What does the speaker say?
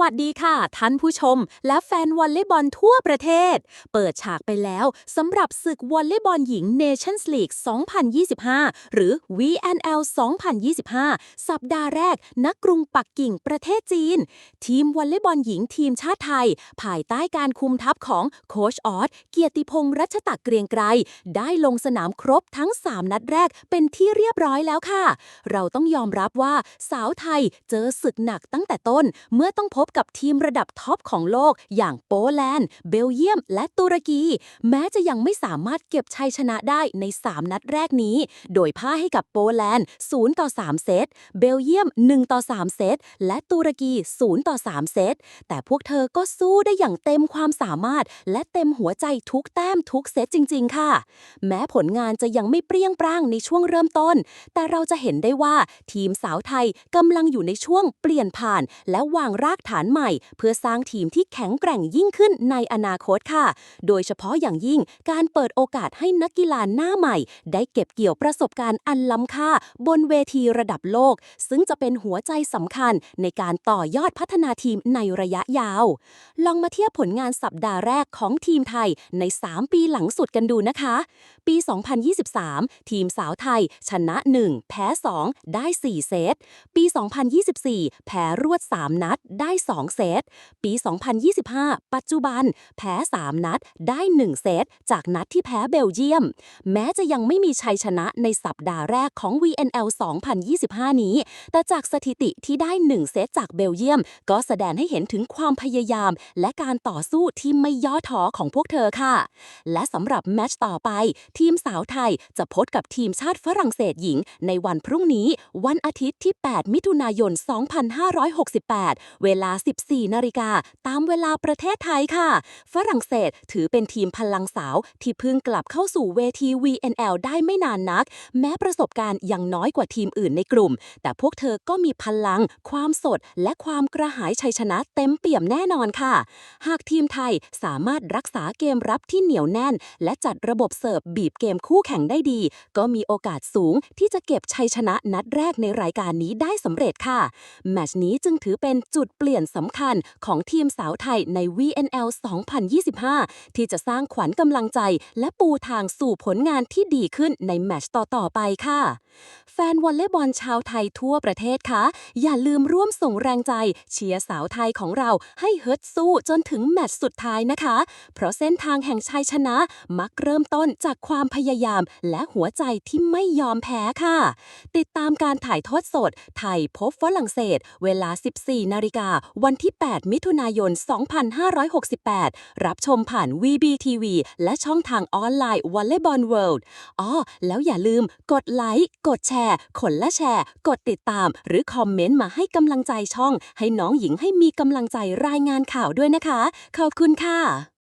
วัสดีค่ะ ท่านผู้ชม และแฟนวอลเลย์บอลทั่วประเทศ เปิดฉากไปแล้วสำหรับศึกวอลเลย์บอลหญิง Nations League 2025 หรือ VNL 2025 สัปดาห์แรกณกรุงปักกิ่งประเทศจีน ทีมวอลเลย์บอลหญิงทีมชาติไทย ภายใต้การคุมทัพของโคชออสเกียรติพงษ์รัชตะเกรียงไกรได้ลงสนามครบทั้ง 3 นัดแรกเป็นที่เรียบร้อยแล้วค่ะ เราต้องยอมรับว่าสาวไทยเจอศึกหนักตั้งแต่ต้นเมื่อต้องพบบกับทีมระดับท็อปของโลก อย่างโปแลนด์ เบลเยียม และตุรกี แม้จะยังไม่สามารถเก็บชัยชนะได้ใน 3 นัดแรกนี้ โดยพ่ายให้กับโปแลนด์ 0 ต่อ 3 เซต เบลเยียม 1 ต่อ 3 เซต และตุรกี 0 ต่อ 3 เซต แต่พวกเธอก็สู้ได้อย่างเต็มความสามารถ และเต็มหัวใจทุกแต้มทุกเซตจริง ๆ ค่ะ แม้ผลงานจะยังไม่เปรี้ยงปร้างในช่วงเริ่มต้น แต่เราจะเห็นได้ว่าทีมสาวไทยกำลังอยู่ในช่วงเปลี่ยนผ่าน และวางรากฐานใหม่ เพื่อสร้างทีมที่แข็งแกร่งยิ่งขึ้นในอนาคตค่ะ โดยเฉพาะอย่างยิ่งการเปิดโอกาสให้นักกีฬาหน้าใหม่ ได้เก็บเกี่ยวประสบการณ์อันล้ำค่า บนเวทีระดับโลก ซึ่งจะเป็นหัวใจสำคัญในการต่อยอดพัฒนาทีมในระยะยาว ลองมาเทียบผลงานสัปดาห์แรกของทีมไทยใน 3 ปีหลังสุดกันดูนะคะ ปี 2023 ทีมสาวไทย ชนะ 1 แพ้ 2 ได้ 4 เซต ปี 2024 แพ้รวด 3 นัดได้ได้ 2 เซต ปี 2025 ปัจจุบัน แพ้ 3 นัดได้ 1 เซต จากนัดที่แพ้เบลเยียม แม้จะยังไม่มีชัยชนะในสัปดาห์แรกของ VNL 2025 นี้ แต่จากสถิติที่ได้ 1 เซตจากเบลเยียม ก็แสดงให้เห็นถึงความพยายาม และการต่อสู้ที่ไม่ย่อท้อของพวกเธอค่ะ และสำหรับแมตช์ต่อไป ทีมสาวไทยจะพบกับทีมชาติฝรั่งเศสหญิง ในวันพรุ่งนี้ วันอาทิตย์ที่ 8 มิถุนายน 2568 เวลา 14 นาฬิกา ตามเวลาประเทศไทยค่ะ ฝรั่งเศสถือเป็นทีมพลังสาว ที่เพิ่งกลับเข้าสู่เวที VNL ได้ไม่นานนัก แม้ประสบการณ์ยังน้อยกว่าทีมอื่นในกลุ่ม แต่พวกเธอก็มีพลัง ความสด และความกระหายชัยชนะเต็มเปี่ยมแน่นอนค่ะ หากทีมไทยสามารถรักษาเกมรับที่เหนียวแน่น และจัดระบบเสิร์ฟบีบเกมคู่แข่งได้ดี ก็มีโอกาสสูงที่จะเก็บชัยชนะนัดแรกในรายการนี้ได้สำเร็จค่ะ แมชนี้จึงถือเป็นจุดเปลี่ยนลี่ยนสำคัญของทีมสาวไทยใน VNL 2025 ที่จะสร้างขวัญกำลังใจและปูทางสู่ผลงานที่ดีขึ้นในแมตช์ต่อ ๆ ไปค่ะ แฟนวอลเลย์บอลชาวไทยทั่วประเทศคะอย่าลืมร่วมส่งแรงใจ เชียร์สาวไทยของเราให้เฮึดสู้จนถึงแมตช์สุดท้ายนะคะ เพราะเส้นทางแห่งชัยชนะมักเริ่มต้นจากความพยายามและหัวใจที่ไม่ยอมแพ้ค่ะ ติดตามการถ่ายทอดสด ไทยพบฝรั่งเศส เวลา 14 นาฬิกาวันที่ 8 มิถุนายน 2568 รับชมผ่าน VBTV และช่องทางออนไลน์ Volleyball World อ๋อ แล้วอย่าลืมกดไลค์ กดแชร์คนละแชร์ กดติดตาม หรือคอมเมนต์มาให้กำลังใจช่อง ให้น้องหญิงให้มีกำลังใจรายงานข่าวด้วยนะคะ ขอบคุณค่ะ